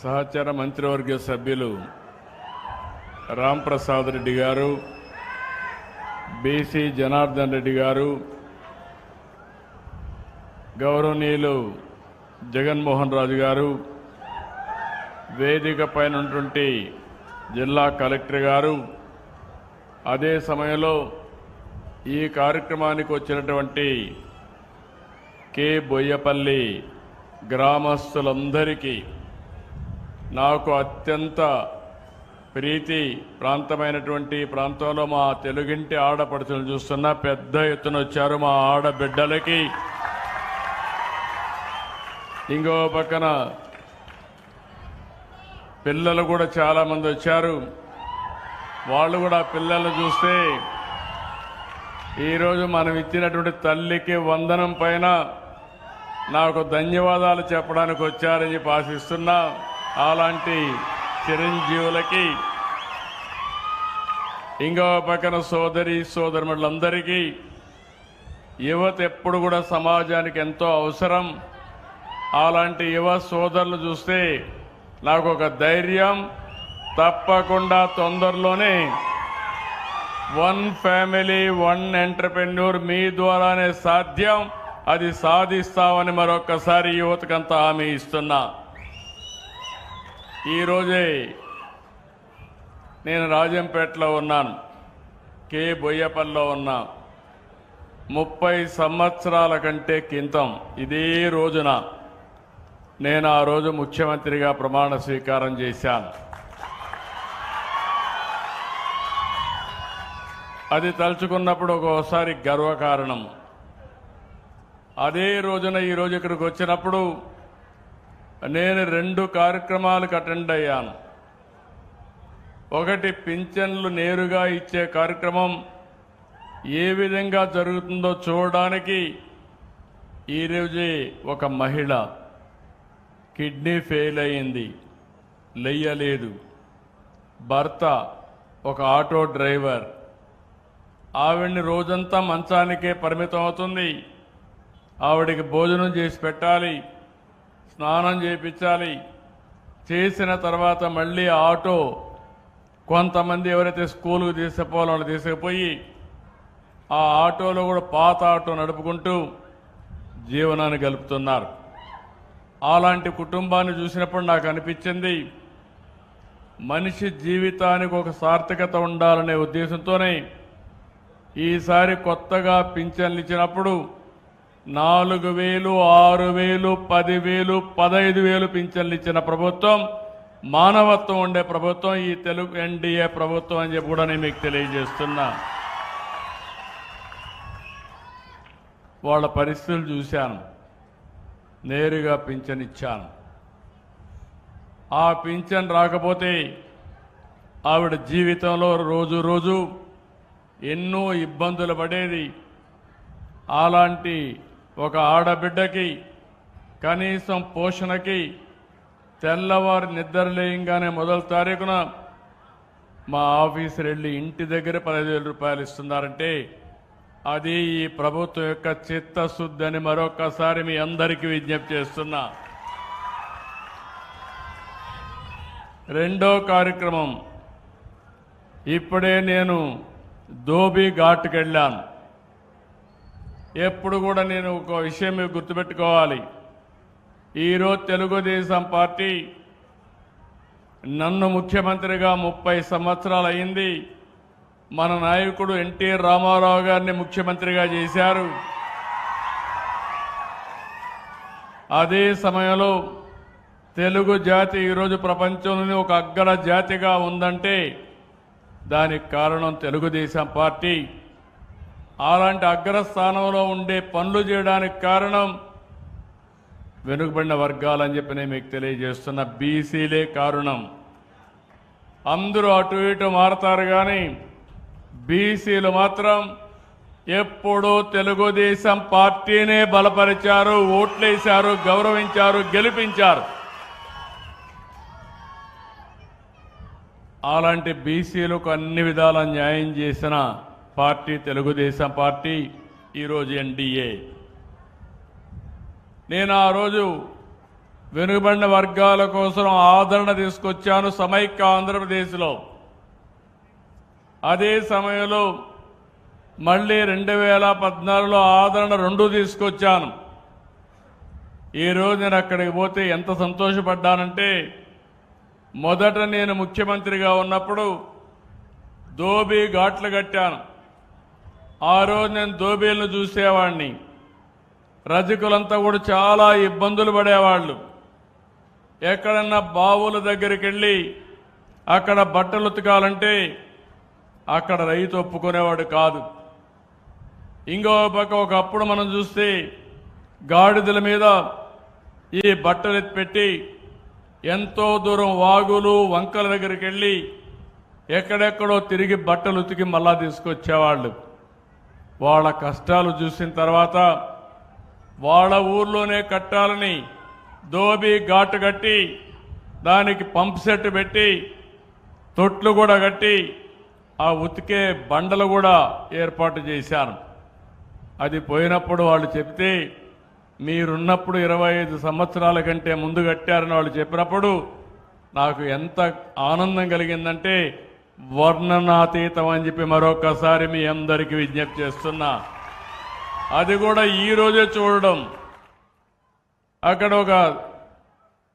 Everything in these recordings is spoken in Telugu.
సహచర మంత్రివర్గ సభ్యులు రాంప్రసాద్ రెడ్డి గారు బీసీ జనార్దన్ రెడ్డి గారు గౌరవనీయులు జగన్మోహన్ రాజు గారు వేదిక పైన ఉన్నటువంటి జిల్లా కలెక్టర్ గారు అదే సమయంలో ఈ కార్యక్రమానికి వచ్చినటువంటి కె బొయ్యపల్లి గ్రామస్తులందరికీ నాకు అత్యంత ప్రీతి ప్రాంతమైనటువంటి ప్రాంతంలో మా తెలుగింటి ఆడపడుచులు చూస్తున్న పెద్ద ఎత్తున వచ్చారు మా ఆడబిడ్డలకి. ఇంకో పక్కన పిల్లలు కూడా చాలామంది వచ్చారు. వాళ్ళు కూడా పిల్లలు చూస్తే ఈరోజు మనం ఇచ్చినటువంటి తల్లికి వందనం పైన నాకు ధన్యవాదాలు చెప్పడానికి వచ్చారని చెప్పి ఆశిస్తున్నా అలాంటి చిరంజీవులకి ఇంకో పక్కన సోదరి సోదరులందరికీ యువత ఎప్పుడు కూడా సమాజానికి ఎంతో అవసరం. అలాంటి యువ సోదరులు చూస్తే నాకు ఒక ధైర్యం. తప్పకుండా తొందరలోనే వన్ ఫ్యామిలీ వన్ ఎంటర్ప్రెన్యూర్ మీ ద్వారానే సాధ్యం. అది సాధిస్తామని మరొక్కసారి యువతకంతా హామీ ఇస్తున్నా. ఈరోజే నేను రాజంపేటలో ఉన్నాను. కే. బొయ్యపల్లిలో ఉన్నా. ముప్పై సంవత్సరాల కంటే కింతం ఇదే రోజున నేను ఆ రోజు ముఖ్యమంత్రిగా ప్రమాణ స్వీకారం చేశాను. అది తలుచుకున్నప్పుడు ఒక్కోసారి గర్వకారణం. అదే రోజున ఈ రోజు ఇక్కడికి వచ్చినప్పుడు నేను రెండు కార్యక్రమాలకు అటెండ్ అయ్యాను. ఒకటి పింఛన్లు నేరుగా ఇచ్చే కార్యక్రమం ఏ విధంగా జరుగుతుందో చూడడానికి ఈరోజు ఒక మహిళ కిడ్నీ ఫెయిల్ అయింది లెయ్యలేదు. భర్త ఒక ఆటో డ్రైవర్. ఆవిడ్ని రోజంతా మంచానికే పరిమితం అవుతుంది. ఆవిడికి భోజనం చేసి పెట్టాలి స్నానం చేయించాలి చేసిన తర్వాత మళ్ళీ ఆటో కొంతమంది ఎవరైతే స్కూల్కు తీసుకుపోవాలో వాళ్ళు తీసుకుపోయి ఆ ఆటోలో కూడా పాత ఆటో నడుపుకుంటూ జీవనాన్ని గలుపుతున్నారు అలాంటి కుటుంబాన్ని చూసినప్పుడు నాకు అనిపించింది మనిషి జీవితానికి ఒక సార్థకత ఉండాలనే ఉద్దేశంతోనే ఈసారి కొత్తగా పింఛన్లు ఇచ్చినప్పుడు నాలుగు వేలు ఆరు వేలు పదివేలు పదహైదు వేలు పింఛన్లు ఇచ్చిన ప్రభుత్వం మానవత్వం ఉండే ప్రభుత్వం ఈ తెలుగు ఎన్డీఏ ప్రభుత్వం అని చెప్పి కూడా నేను మీకు తెలియజేస్తున్నా. వాళ్ళ పరిస్థితులు చూశాను. నేరుగా పింఛన్ ఇచ్చాను. ఆ పింఛన్ రాకపోతే ఆవిడ జీవితంలో రోజు రోజు ఎన్నో ఇబ్బందులు పడేది. అలాంటి ఒక ఆడబిడ్డకి కనీసం పోషణకి తెల్లవారు నిద్రలేయంగానే మొదటి తారీఖున మా ఆఫీసర్ వెళ్ళి ఇంటి దగ్గర పదివేల వేల రూపాయలు ఇస్తున్నారంటే అది ఈ ప్రభుత్వం యొక్క చిత్తశుద్ధి అని మరొకసారి మీ అందరికీ విజ్ఞప్తి చేస్తున్నా. రెండో కార్యక్రమం ఇప్పుడే నేను ధోబీ ఘాట్కి వెళ్ళాను. ఎప్పుడు కూడా నేను ఒక విషయం మీకు గుర్తుపెట్టుకోవాలి. ఈరోజు తెలుగుదేశం పార్టీ నన్ను ముఖ్యమంత్రిగా ముప్పై సంవత్సరాలు అయింది. మన నాయకుడు ఎన్టీఆర్ రామారావు గారిని ముఖ్యమంత్రిగా చేశారు. అదే సమయంలో తెలుగు జాతి ఈరోజు ప్రపంచంలోని ఒక అగ్గర జాతిగా ఉందంటే దానికి కారణం తెలుగుదేశం పార్టీ. అలాంటి అగ్రస్థానంలో ఉండే పనులు చేయడానికి కారణం వెనుకబడిన వర్గాలని చెప్పి నేను మీకు తెలియజేస్తున్న బీసీలే కారణం. అందరూ అటు ఇటు మారతారు కానీ బీసీలు మాత్రం ఎప్పుడూ తెలుగుదేశం పార్టీనే బలపరిచారు ఓట్లేశారు గౌరవించారు గెలిపించారు. అలాంటి బీసీలకు అన్ని విధాల న్యాయం చేసిన పార్టీ తెలుగుదేశం పార్టీ ఈరోజు ఎన్డీఏ. నేను ఆ రోజు వెనుకబడిన వర్గాల కోసం ఆదరణ తీసుకొచ్చాను సమైక్య ఆంధ్రప్రదేశ్లో. అదే సమయంలో మళ్ళీ రెండు వేల పద్నాలుగులో ఆదరణ రెండు తీసుకొచ్చాను. ఈ రోజు నేను అక్కడికి పోతే ఎంత సంతోషపడ్డానంటే మొదట నేను ముఖ్యమంత్రిగా ఉన్నప్పుడు దోబీ ఘాట్లు కట్టాను. ఆ రోజు నేను దోబీలను చూసేవాడిని రజకులంతా కూడా చాలా ఇబ్బందులు పడేవాళ్ళు. ఎక్కడన్నా బావుల దగ్గరికి వెళ్ళి అక్కడ బట్టలు ఉతకాలంటే అక్కడ రైతు ఒప్పుకునేవాడు కాదు. ఇంకో పక్క ఒకప్పుడు మనం చూస్తే గాడిదల మీద ఈ బట్టలు ఎత్తిపెట్టి ఎంతో దూరం వాగులు వంకల దగ్గరికి వెళ్ళి ఎక్కడెక్కడో తిరిగి బట్టలు ఉతికి మళ్ళా తీసుకొచ్చేవాళ్ళు. వాళ్ళ కష్టాలు చూసిన తర్వాత వాళ్ళ ఊర్లోనే కట్టాలని దోబి ఘాటు కట్టి దానికి పంప్ సెట్ పెట్టి తొట్లు కూడా కట్టి ఆ ఉతికే బండలు కూడా ఏర్పాటు చేశాను అది పోయినప్పుడు వాళ్ళు చెప్తే మీరున్నప్పుడు ఇరవై ఐదు సంవత్సరాల కంటే ముందు కట్టారని వాళ్ళు చెప్పినప్పుడు నాకు ఎంత ఆనందం కలిగిందంటే వర్ణనాతీతం అని చెప్పి మరొకసారి మీ అందరికీ విజ్ఞప్తి చేస్తున్నా. అది కూడా ఈ రోజే చూడడం. అక్కడ ఒక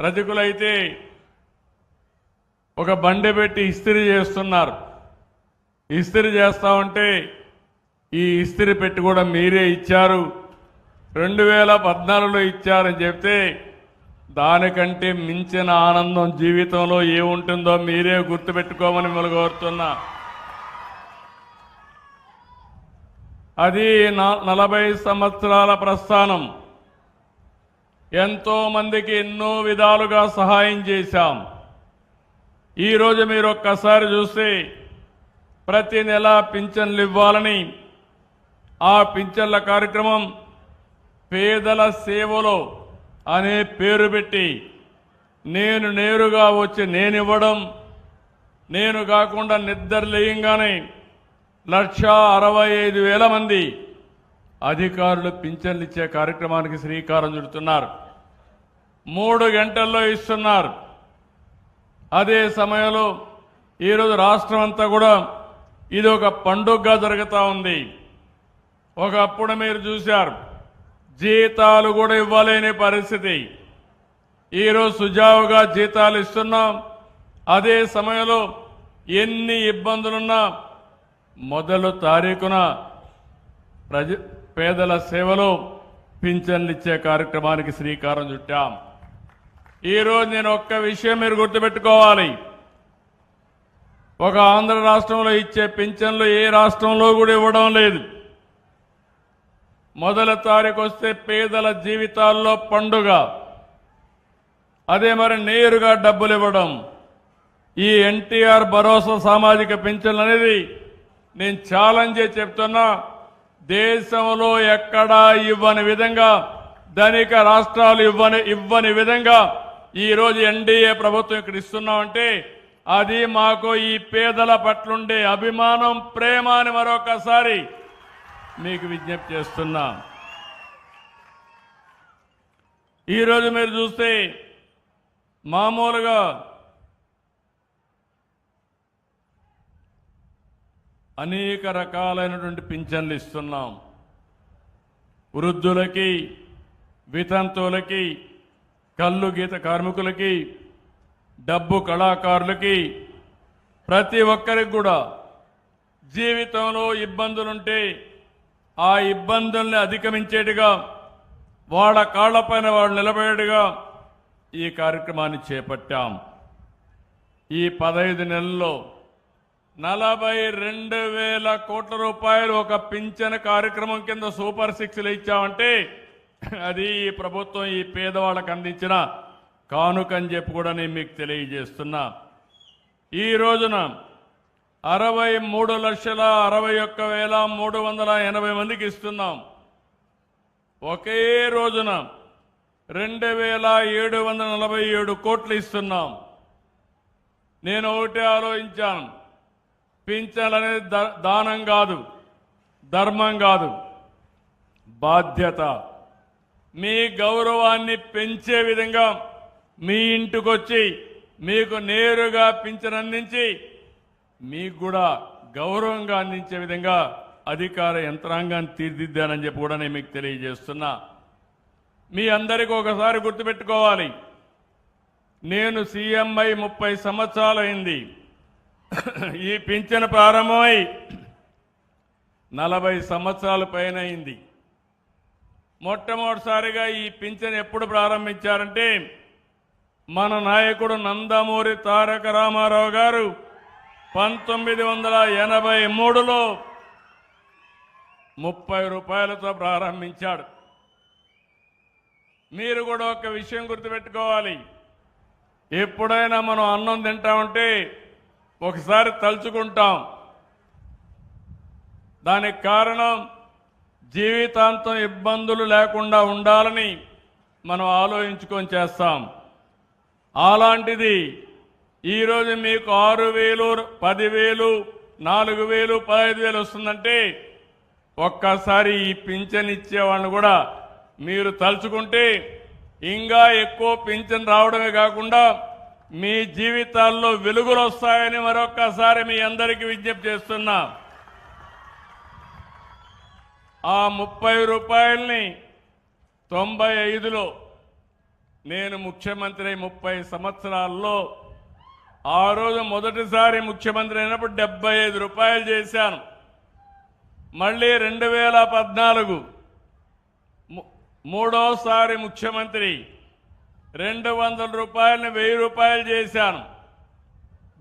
రజకులైతే ఒక బండి పెట్టి ఇస్త్రీ చేస్తున్నారు. ఇస్త్రీ చేస్తా ఉంటే ఈ ఇస్త్రీ పెట్టి కూడా మీరే ఇచ్చారు. రెండు వేల పద్నాలుగులో ఇచ్చారని చెప్తే దానికంటే మించిన ఆనందం జీవితంలో ఏముంటుందో మీరే గుర్తుపెట్టుకోమని మిమ్మల్ని కోరుతున్నా. అది నా- నలభై సంవత్సరాల ప్రస్థానం. ఎంతో మందికి ఎన్నో విధాలుగా సహాయం చేశాం. ఈరోజు మీరు ఒక్కసారి చూస్తే ప్రతి నెల పింఛన్లు ఇవ్వాలని ఆ పింఛన్ల కార్యక్రమం పేదల సేవలో అనే పేరు పెట్టి నేను నేరుగా వచ్చి నేను ఇవ్వడం నేను కాకుండా నిద్రలేయంగానే లక్షా లక్ష అరవై ఐదు వేల మంది అధికారులు పింఛన్లు ఇచ్చే కార్యక్రమానికి శ్రీకారం చుడుతున్నారు. మూడు గంటల్లో ఇస్తున్నారు. అదే సమయంలో ఈరోజు రాష్ట్రం అంతా కూడా ఇది ఒక పండుగగా జరుగుతూ ఉంది. ఒకప్పుడు మీరు చూశారు. జీతాలు కూడా ఇవ్వలేని పరిస్థితి. ఈరోజు సుజావుగా జీతాలు ఇస్తున్నాం. అదే సమయంలో ఎన్ని ఇబ్బందులున్నా మొదలు తారీఖున ప్రజ పేదల సేవలో పింఛన్లు ఇచ్చే కార్యక్రమానికి శ్రీకారం చుట్టాం. ఈరోజు నేను ఒక్క విషయం మీరు గుర్తుపెట్టుకోవాలి. ఒక ఆంధ్ర రాష్ట్రంలో ఇచ్చే పింఛన్లు ఏ రాష్ట్రంలో కూడా ఇవ్వడం లేదు. మొదల తారీఖు వస్తే పేదల జీవితాల్లో పండుగ. అదే మరి నేరుగా డబ్బులు ఇవ్వడం ఈ ఎన్టీఆర్ భరోసా సామాజిక పింఛన్ అనేది నేను ఛాలెంజ్ చేసి చెప్తున్నా దేశంలో ఎక్కడా ఇవ్వని విధంగా ధనిక రాష్ట్రాలు ఇవ్వని ఇవ్వని విధంగా ఈరోజు ఎన్డీఏ ప్రభుత్వం ఇక్కడ ఇస్తున్నామంటే అది మాకు ఈ పేదల పట్లుండే అభిమానం ప్రేమ అని మరొకసారి మీకు విజ్ఞప్తి చేస్తున్నా. ఈరోజు మీరు చూస్తే మామూలుగా అనేక రకాలైనటువంటి పింఛన్లు ఇస్తున్నాం. వృద్ధులకి వితంతువులకి కళ్ళు గీత కార్మికులకి డబ్బు కళాకారులకి ప్రతి ఒక్కరికి కూడా జీవితంలో ఇబ్బందులుంటే ఆ ఇబ్బందుల్ని అధిగమించేట్టుగా వాళ్ళ కాళ్ళపైన వాళ్ళు నిలబడేట్టుగా ఈ కార్యక్రమాన్ని చేపట్టాం. ఈ పదహైదు నెలల్లో నలభై రెండు వేల కోట్ల రూపాయలు ఒక పింఛన్ కార్యక్రమం కింద సూపర్ సిక్స్లు ఇచ్చామంటే అది ఈ ప్రభుత్వం ఈ పేదవాళ్ళకు అందించిన కానుకని చెప్పి కూడా నేను మీకు తెలియజేస్తున్నా. ఈ రోజున అరవై మూడు లక్షల అరవై ఒక్క వేల మూడు వందల ఎనభై మందికి ఇస్తున్నాం. ఒకే రోజున రెండు వేల ఏడు వందల నలభై ఏడు కోట్లు ఇస్తున్నాం. నేను ఒకటే ఆలోచించాను. పింఛన్ అనేది ద- దానం కాదు ధర్మం కాదు బాధ్యత. మీ గౌరవాన్ని పెంచే విధంగా మీ ఇంటికొచ్చి మీకు నేరుగా పింఛన్ అందించి మీకు కూడా గౌరవంగా అందించే విధంగా అధికార యంత్రాంగాన్ని తీర్దిద్దానని చెప్పి కూడా నేను మీకు తెలియజేస్తున్నా. మీ అందరికీ ఒకసారి గుర్తుపెట్టుకోవాలి. నేను సీఎంఐ ముప్పై సంవత్సరాలైంది. ఈ పింఛన్ ప్రారంభమై నలభై సంవత్సరాల పైన అయింది మొట్టమొదటిసారిగా ఈ పింఛన్ ఎప్పుడు ప్రారంభించారంటే మన నాయకుడు నందమూరి తారక రామారావు గారు పంతొమ్మిది వందల ఎనభై మూడులో ముప్పై రూపాయలతో ప్రారంభించాడు. మీరు కూడా ఒక విషయం గుర్తుపెట్టుకోవాలి. ఎప్పుడైనా మనం అన్నం తింటామంటే ఒకసారి తలుచుకుంటాం. దానికి కారణం జీవితాంతం ఇబ్బందులు లేకుండా ఉండాలని మనం ఆలోచించుకొని చేస్తాం. అలాంటిది ఈరోజు మీకు ఆరు వేలు పదివేలు నాలుగు వేలు పదహైదు వేలు వస్తుందంటే ఒక్కసారి ఈ పింఛన్ ఇచ్చేవాళ్ళని కూడా మీరు తలుచుకుంటే ఇంకా ఎక్కువ పింఛన్ రావడమే కాకుండా మీ జీవితాల్లో వెలుగులు వస్తాయని మరొక్కసారి మీ అందరికీ విజ్ఞప్తి చేస్తున్నా. ఆ ముప్పై రూపాయల్ని తొంభై ఐదులో నేను ముఖ్యమంత్రి ముప్పై సంవత్సరాల్లో ఆ రోజు మొదటిసారి ముఖ్యమంత్రి అయినప్పుడు డెబ్బై ఐదు రూపాయలు చేశాను. మళ్ళీ రెండు వేల పద్నాలుగు మూడోసారి ముఖ్యమంత్రి రెండు వందల రూపాయలని వెయ్యి రూపాయలు చేశాను.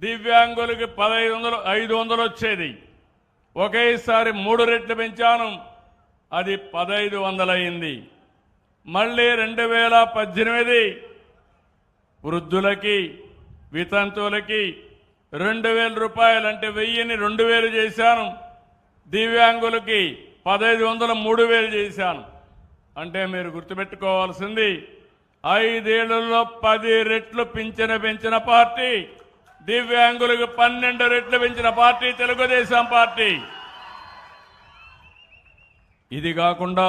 దివ్యాంగులకి పదహైదు వందలు ఐదు వందలు వచ్చేది. ఒకేసారి మూడు రెట్లు పెంచాను. అది పదహైదు వందలయ్యింది. మళ్ళీ రెండు వేల పద్దెనిమిది వృద్ధులకి వితంతువులకి రెండు వేల రూపాయలు అంటే వెయ్యిని రెండు వేలు చేశాను. దివ్యాంగులకి పదహైదు వందల మూడు వేలు చేశాను. అంటే మీరు గుర్తుపెట్టుకోవాల్సింది ఐదేళ్ళలో పది రెట్లు పింఛన పెంచిన పార్టీ దివ్యాంగులకు పన్నెండు రెట్లు పెంచిన పార్టీ తెలుగుదేశం పార్టీ. ఇది కాకుండా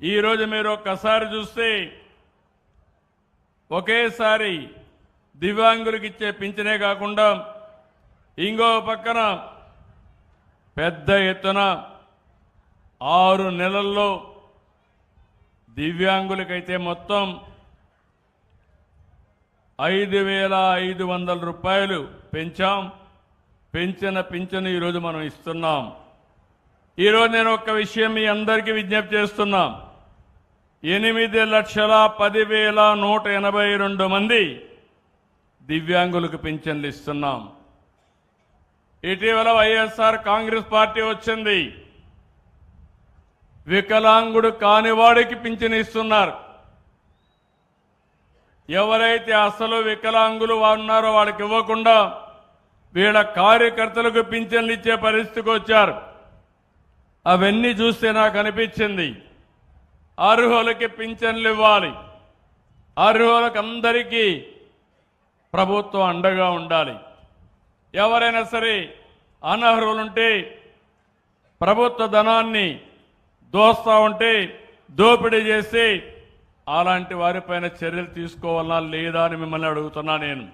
ఈరోజు మీరు ఒక్కసారి చూస్తే ఒకేసారి దివ్యాంగులకు ఇచ్చే పింఛనే కాకుండా ఇంకో పక్కన పెద్ద ఎత్తున ఆరు నెలల్లో దివ్యాంగులకైతే మొత్తం ఐదు వేల ఐదు వందల రూపాయలు పెంచాం. పెంచిన పింఛను ఈరోజు మనం ఇస్తున్నాం. ఈరోజు నేను ఒక విషయం మీ అందరికీ విజ్ఞప్తి చేస్తున్నాం. ఎనిమిది లక్షల పదివేల నూట ఎనభై రెండు మంది దివ్యాంగులకు పింఛన్లు ఇస్తున్నాం. ఇటీవల వైఎస్ఆర్ కాంగ్రెస్ పార్టీ వచ్చింది. వికలాంగుడు కానివాడికి పింఛన్ ఇస్తున్నారు. ఎవరైతే అసలు వికలాంగులు ఉన్నారో వాళ్ళకి ఇవ్వకుండా వీళ్ళ కార్యకర్తలకు పింఛన్లు ఇచ్చే పరిస్థితికి వచ్చారు. అవన్నీ చూస్తే నాకు అనిపించింది. అర్హులకి పింఛన్లు ఇవ్వాలి. అర్హులకు అందరికీ ప్రభుత్వం అండగా ఉండాలి. ఎవరైనా సరే అనర్హులుంటే ప్రభుత్వ ధనాన్ని దోస్తూ ఉంటే దోపిడీ చేసి అలాంటి వారిపైన చర్యలు తీసుకోవాలా లేదా అని మిమ్మల్ని అడుగుతున్నా నేను.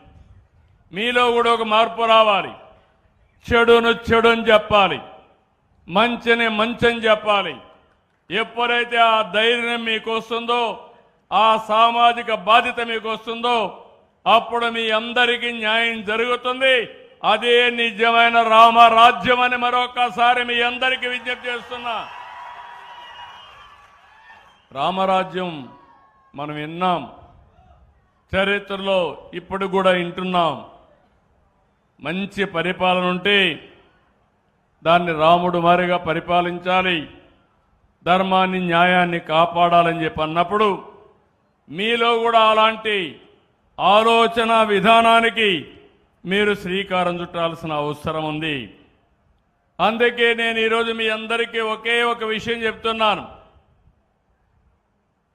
మీలో కూడా ఒక మార్పు రావాలి. చెడును చెడుని చెప్పాలి. మంచిని మంచని చెప్పాలి. ఎప్పుడైతే ఆ ధైర్యం మీకు వస్తుందో ఆ సామాజిక బాధ్యత మీకు వస్తుందో అప్పుడు మీ అందరికీ న్యాయం జరుగుతుంది. అదే నిజమైన రామరాజ్యం అని మరొకసారి మీ అందరికీ విజ్ఞప్తి చేస్తున్నా. రామరాజ్యం మనం విన్నాం. చరిత్రలో ఇప్పుడు కూడా వింటున్నాం. మంచి పరిపాలన ఉంటే దాన్ని రాముడు మారిగా పరిపాలించాలి. ధర్మాన్ని న్యాయాన్ని కాపాడాలని చెప్పి అన్నప్పుడు మీలో కూడా అలాంటి ఆలోచన విధానానికి మీరు శ్రీకారం చుట్టాల్సిన అవసరం ఉంది. అందుకే నేను ఈరోజు మీ అందరికీ ఒకే ఒక విషయం చెప్తున్నాను.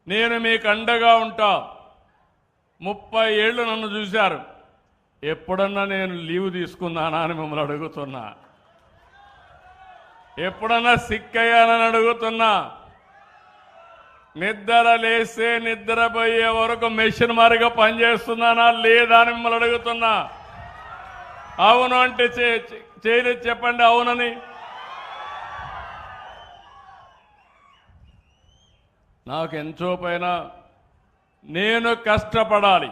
నేను మీకు అండగా ఉంటా. ముప్పై ఏళ్ళు నన్ను చూశారు. ఎప్పుడన్నా నేను లీవ్ తీసుకున్నానా అని మిమ్మల్ని అడుగుతున్నా. ఎప్పుడన్నా సిక్ అయ్యానని అడుగుతున్నా. నిద్ర లేస్తే నిద్రపోయే వరకు మెషిన్ మారిగా పనిచేస్తున్నానా లేదా అని మిమ్మల్ని అడుగుతున్నా. అవును అంటే చేయలేదు చెప్పండి అవునని. నాకు ఎంతో పైన నేను కష్టపడాలి.